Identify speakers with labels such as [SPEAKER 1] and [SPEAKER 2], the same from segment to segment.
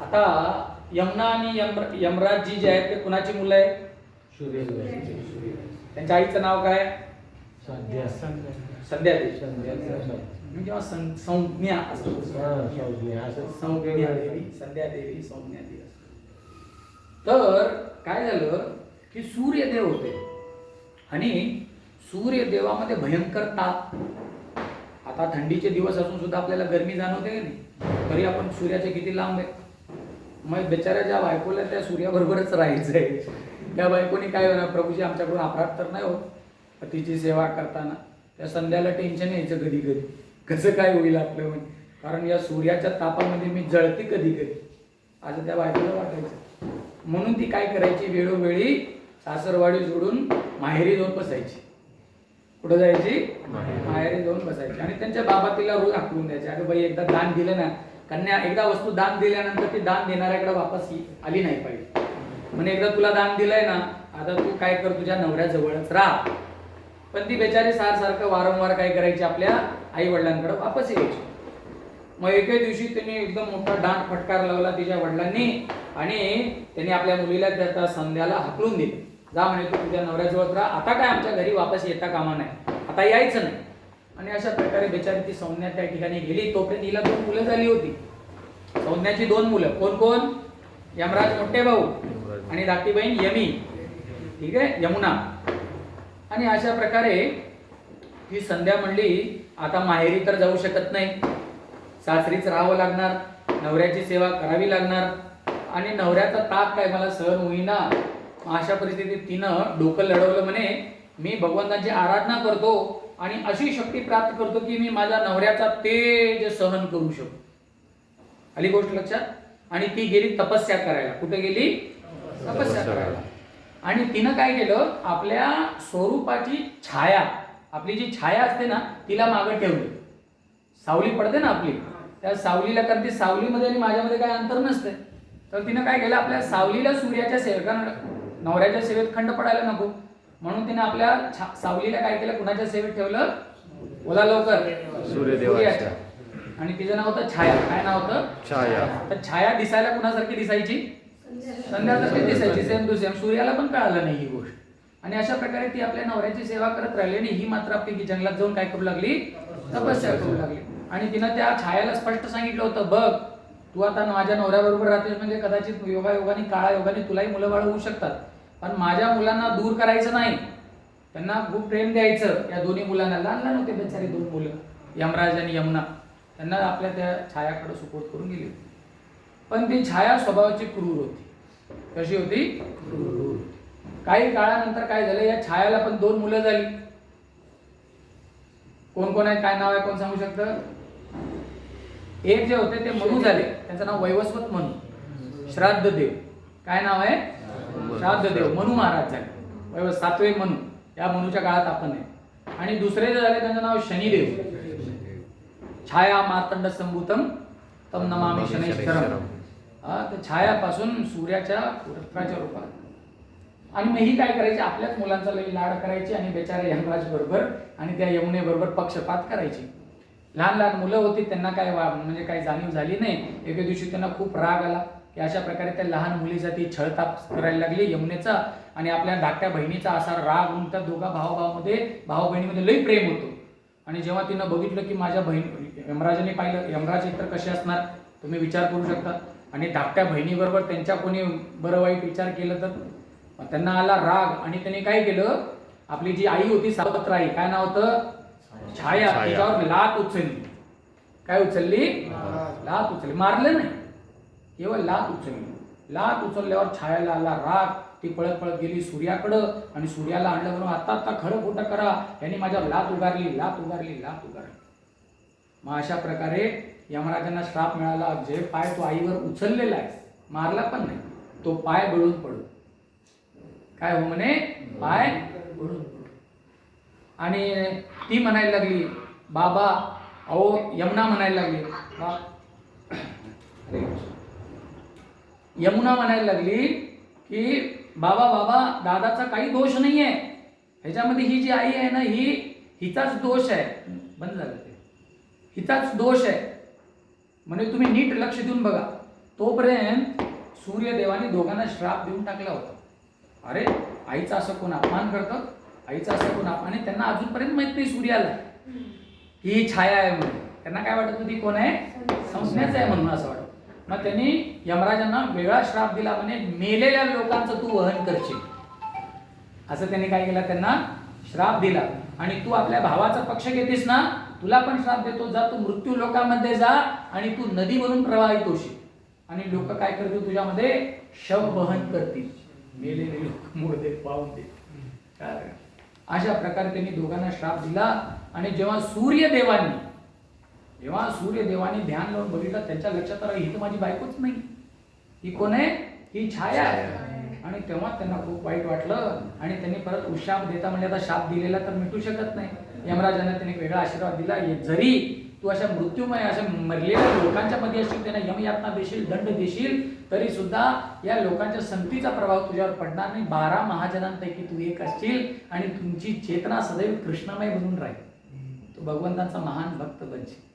[SPEAKER 1] आता यमुना आणि यम यमराज जी जे आहेत ते कुणाची मुलं आहे त्यांच्या आईचं नाव काय? संध्या. देवी. मी जेव्हा सं- संज्ञा असं. संज्ञा देवी संध्या देवी संज्ञा देवी तर काय झालं की सूर्यदेव होते. आणि सूर्यदेवामध्ये भयंकर ताप. आता थंडीचे दिवस असून सुद्धा आपल्याला गरमी जाणवते की नाही? तरी आपण सूर्याच्या किती लांब आहे मग बेचाऱ्या ज्या बायकोला त्या सूर्याबरोबरच राहायचंय. त्या बायकोनी काय होणार? प्रभूजी आमच्याकडून अपराध तर नाही होत. तिची सेवा करताना त्या संध्याला टेन्शन यायचं कधी कधी कसं काय होईल आपलं म्हणजे कारण या सूर्याच्या तापामध्ये मी जळते कधी कधी असं त्या बायकोला वाटायचं. म्हणून ती काय करायची? वेळोवेळी सासरवाडी सोडून माहेरी जाऊन बसायची. कुठं जायची? माहेरी जाऊन बसायची. आणि त्यांच्या बाबा तिला रोज हाकलून द्यायचे. अगं बाई एकदा दान दिलं ना कन्या एकदा वस्तू दान दिल्यानंतर ती दान देणाऱ्याकडे वापस आली नाही पाहिजे. म्हणजे एकदा तुला दान दिलंय ना आता तू काय कर तुझ्या नवऱ्याजवळच राह. पण ती बेचारी सारसारखं वारंवार काय करायची आपल्या आई वडिलांकडे वापस यायची. मग एके दिवशी त्यांनी एकदम मोठा डांट फटकार लावला तिच्या वडिलांनी आणि त्यांनी आपल्या मुलीला त्या संध्याला हाकलून दिले. जा म्हणे तू तुझ्या नवऱ्याजवळ राहा. आता काय आमच्या घरी वापस येता कामा नाही आता यायचं नाही. आणि अशा प्रकारे बेचारी ती सौम्या त्या ठिकाणी गेली. तोपर्यंत हिला दोन मुलं झाली होती. सौम्याची दोन मुलं. कोण कोण? यमराज मोठे भाऊ आणि धाकटी बहीण यमी. ठीक आहे? यमुना. आणि अशा प्रकारे ही संध्या म्हणली आता माहेरी तर जाऊ शकत नाही. सासरीच राहावं लागणार. नवऱ्याची सेवा करावी लागणार. आणि नवऱ्याचा ताप काय मला सहन होईना. अशा परिस्थितीत तिनं डोकं लढवलं म्हणे मी भगवंताची आराधना करतो. आणि अशी शक्ती प्राप्त करतो की मी माझ्या नवऱ्याचा तेज सहन करू शकतो. आली गोष्ट लक्षात? आणि ती गेली तपस्या करायला. कुठे गेली? तपस्या करायला. आणि तिनं काय केलं? आपल्या स्वरूपाची छाया आपली जी छाया असते ना तिला मागं ठेवली. सावली पडते ना आपली? त्या सावलीला कारण ती सावलीमध्ये आणि माझ्यामध्ये काय अंतर नसते तर तिनं काय केलं? आपल्या सावलीला सूर्याच्या सेवेत कारण नवऱ्याच्या सेवेत खंड पडायला नको. म्हणून तिने आपल्या सावलीला काय केलं? कुणाच्या सेवेत ठेवलं? बोला लवकर.
[SPEAKER 2] सूर्यदेवाच्या.
[SPEAKER 1] आणि तिचं नाव होतं छाया. काय नाव होतं?
[SPEAKER 2] छाया.
[SPEAKER 1] तर छाया दिसायला कुणासारखी दिसायची? संध्याकाळची दिसायची सेम टू सेम सूर्याला पण कळालं नाही ही गोष्ट. आणि अशा प्रकारे ती आपल्या नवऱ्याची सेवा करत राहिली आणि ही मात्र आपली जंगलात जाऊन काय करू लागली? तपस्या करू लागली. आणि तिनं त्या छायाला स्पष्ट सांगितलं होतं बघ तू आता माझ्या नवऱ्याबरोबर राहतेस म्हणजे कदाचित योगायोगाने काळा योगाने तुलाही मुलं बाळ होऊ शकतात. पण माझ्या मुलांना दूर करायचं नाही. त्यांना खूप प्रेम द्यायचं. या दोन्ही मुलांना लहान लहान होते बेचारे दोन मुलं यमराज आणि यमुना. त्यांना आपल्या त्या छायाकडे सुपोर्ट करून गेली होती. पण ती छाया स्वभावाची क्रूर होती. कशी होती? क्रूर. काही काळानंतर काय झालं या छायाला पण दोन मुलं झाली. कोण कोण आहे काय नाव आहे कोण सांगू शकतं? एक जे होते ते मनु झाले. त्यांचं नाव वैवस्वत मनु श्राद्ध देव. काय नाव आहे? श्राद्ध देव मनु महाराज झाले. सातवे मनु या मनुच्या काळात आपण आहे. आणि दुसरे जे झाले त्यांचं नाव शनिदेव. छाया मार्तंड संभूतम तम नमामि शनैश्वरम तर छायापासून सूर्याच्या पुरस्काराच्या रूपात. आणि मग ही काय करायची? आपल्याच मुलांचा लई लाड करायची आणि बेचाऱ्या यमराज बरोबर आणि त्या यमुने बरोबर पक्षपात करायची. लहान लहान मुलं होती त्यांना काय म्हणजे काही जाणीव झाली नाही. एके दिवशी त्यांना खूप राग आला. की अशा प्रकारे त्या लहान मुलीचा ती छळताप करायला लागली यमुनेचा. आणि आपल्या धाकट्या बहिणीचा असा राग होऊन त्या दोघा भावाभावामध्ये भाऊ बहिणीमध्ये लई प्रेम होतो. आणि जेव्हा तिनं बघितलं की माझ्या बहीण यमराजाने पाहिलं यमराज एकतर कसे असणार? तुम्ही विचार करू शकता. आणि धाकट्या बहिणीबरोबर त्यांच्या कोणी बरं वाईट विचार केलं तर? त्यांना आला राग आणि त्यांनी काय केलं? आपली जी आई होती सावत्राई काय नाव होतं? छाया
[SPEAKER 2] छाया.
[SPEAKER 1] तिच्यावर लात उचलली. काय उचलली? लात उचलली. मारलं नाही. तेव्हा लात उचलली. लात उचलल्यावर छायाला आला राग. ती पळत पळत गेली सूर्याकडं आणि सूर्याला आणलं म्हणून आता आता खरं खोटं करा. यांनी माझ्या लात उगारली लात उगारली लात उगारली. मग अशा प्रकारे यमराजांना श्राप मिळाला जे पाय तो आईवर उचललेला आहे मारला पण नाही तो पाय गळून पडू. काय हो म्हणे? पाय गळून पडू. आणि ती म्हणायला लागली बाबा अहो यमुना म्हणायला लागली. बा अरे यमुना म्हणायला लागली की बाबा बाबा दादाचा काही दोष नाही आहे ह्याच्यामध्ये ही जी आई आहे ना ही हिचाच दोष आहे. बंद झालं ते. हिचाच दोष आहे. म्हणजे तुम्ही नीट लक्ष देऊन बघा. तोपर्यंत सूर्यदेवाने दोघांना श्राप देऊन टाकला होता. अरे आईचा असं कोण अपमान करतं? आईचा असं कोण अपमान? आणि त्यांना अजूनपर्यंत माहीत नाही सूर्याला की ही छाया आहे म्हणून. त्यांना काय वाटत होती कोण आहे? संज्ञाच आहे म्हणून असं वाटतं. मग त्यांनी यमराजांना वेगळा श्राप दिला म्हणे मेलेल्या लोकांचं तू वहन करशील. असं त्यांनी काय केलं? त्यांना श्राप दिला. आणि तू आपल्या भावाचा पक्ष घेतेस ना तुला पण श्राप देतो. जा तू मृत्यू लोकांमध्ये जा आणि तू नदी म्हणून प्रवाहित होशील. आणि लोक काय करतील? तुझ्यामध्ये शव वहन करतील. मेलेले लोक मुळे पाहून दे. काय? अशा प्रकारे त्यांनी दोघांना श्राप दिला. आणि जेव्हा सूर्यदेवांनी जेव्हा सूर्यदेवाने ध्यान लावून बघितलं त्यांच्या लक्षात आलं ही तर माझी बायकोच नाही. ही कोण आहे? ही छाया. आहे आणि तेव्हा त्यांना खूप वाईट वाटलं आणि त्यांनी परत उशाप देता म्हणजे आता शाप दिलेला तर मिटू शकत नाही. यमराजांना त्यांनी एक वेगळा आशीर्वाद दिला ये जरी तू अशा मृत्यूमय अशा मरलेल्या लोकांच्या मध्ये असशील त्यांना यमयातना देशील दंड देशील तरी सुद्धा या लोकांच्या संगतीचा प्रभाव तुझ्यावर पडणार नाही. बारा महाजनांपैकी तू एक असशील आणि तुमची चेतना सदैव कृष्णमय बनून राहील. तू भगवंताचा महान भक्त बनशील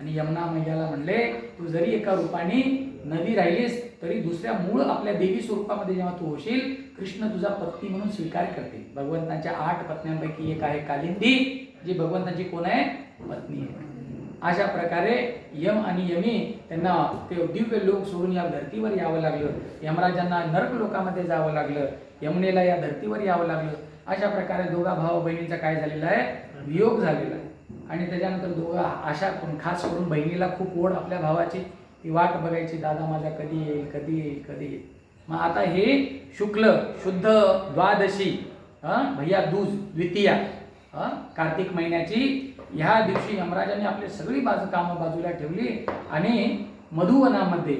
[SPEAKER 1] आणि यमुना मैयाला म्हणले तू जरी एका रूपाने नदी राहिलीस तरी दुसऱ्या मूळ आपल्या देवी स्वरूपामध्ये जेव्हा तू होशील कृष्ण तुझा पत्नी म्हणून स्वीकार करते भगवंतांच्या आठ पत्न्यांपैकी एक आहे कालिंदी जी भगवंताची कोण आहे? पत्नी आहे. अशा प्रकारे यम आणि यमी त्यांना ते दिव्य लोक सोडून या धर्तीवर यावं लागलं. यमराजांना नर्क लोकामध्ये जावं लागलं. यमुनेला या धर्तीवर यावं लागलं. अशा प्रकारे दोघा भाऊ बहिणींचा काय झालेला आहे? वियोग झालेला आहे. आणि त्याच्यानंतर दोघं आशा करून खास करून बहिणीला खूप ओढ आपल्या भावाची. ती वाट बघायची दादा माझा कधी येईल कधी येईल कधी येईल? मग आता हे शुक्ल शुद्ध द्वादशी भैया दूज द्वितीया कार्तिक महिन्याची ह्या दिवशी यमराजाने आपली सगळी बाजू कामं बाजूला ठेवली आणि मधुवनामध्ये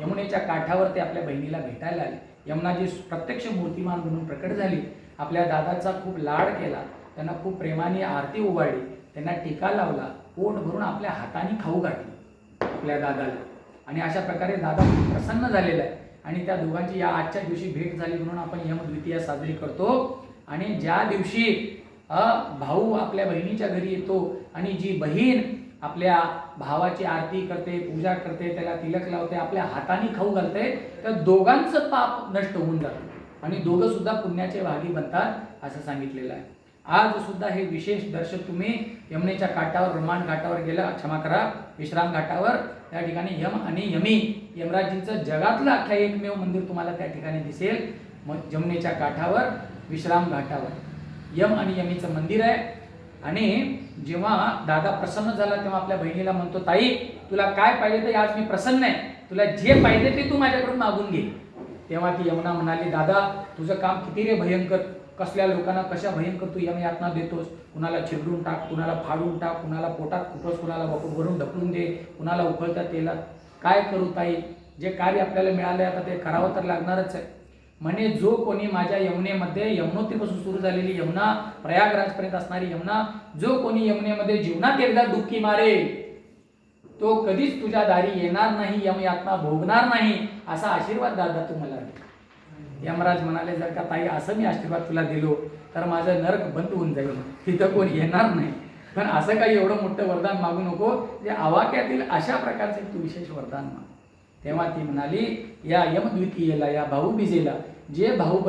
[SPEAKER 1] यमुनेच्या काठावर ते आपल्या बहिणीला भेटायला आले. यमुनाजी प्रत्यक्ष मूर्तिमान म्हणून प्रकट झाली. आपल्या दादाचा खूप लाड केला. त्यांना खूप प्रेमाने आरती उभारली. त्यांना टीका लावला पोट भरून आपल्या हाताने खाऊ घातली आपल्या दादाला. आणि अशा प्रकारे दादा प्रसन्न झालेला आहे. आणि त्या दोघांची या आजच्या दिवशी भेट झाली म्हणून आपण यमद्वितीया साजरी करतो. आणि ज्या दिवशी अ, भाऊ आपल्या बहिणीच्या घरी येतो आणि जी बहीण आपल्या भावाची आरती करते पूजा करते त्याला तिलक लावते आपल्या हाताने खाऊ घालते तर दोघांचं पाप नष्ट होऊन जातं. आणि दोघं सुद्धा पुण्याचे भागी बनतात असं सांगितलेलं आहे. आज सुद्धा हे विशेष दर्शन तुम्ही यमुनेच्या काठावर रोमान घाटावर गेला क्षमा करा. विश्राम घाटावर त्या ठिकाणी यम आणि यमी यमराजींचं जगातलं अख्ख्या एकमेव मंदिर तुम्हाला त्या ठिकाणी दिसेल. मग यमुनेच्या काठावर विश्राम घाटावर. यम आणि यमीचं मंदिर आहे. आणि जेव्हा दादा प्रसन्न झाला तेव्हा आपल्या बहिणीला म्हणतो ताई तुला काय पाहिजे ते आज मी प्रसन्न आहे. तुला जे पाहिजे ते तू माझ्याकडून मागून घे. तेव्हा ती यमुना म्हणाली दादा तुझं काम किती रे भयंकर. कसल्या लोकांना कशा भयंकर तू यम यातना देतोस? कुणाला चिरडून टाक कुणाला फाडून टाक कुणाला पोटात कुठंच कुणाला वरून भरून ढकलून दे कुणाला उकळता तेलात. काय करू ताई? जे कार्य आपल्याला मिळालंय आता ते करावं तर लागणारच आहे. म्हणे जो कोणी माझ्या यमुनेमध्ये यमुनोतीपासून सुरू झालेली यमुना प्रयागराजपर्यंत असणारी यमुना जो कोणी यमुनेमध्ये जीवनात एकदा डुबकी मारेल तो कधीच तुझ्या दारी येणार नाही यम यातना भोगणार नाही असा आशीर्वाद दादा तू मला यमराज म्हणाले जर का ताई असं मी आशीर्वाद तुला दिलो तर माझं नरक बंद होऊन जाईल. तिथं कोण येणार नाही. पण असं काही एवढं मोठं वरदान मागू नको जे आवाक्यातील अशा प्रकारचं तू विशेष वरदान माग. तेव्हा ती म्हणाली या यमद्वितीयेला या भाऊबीजेला जे भाऊ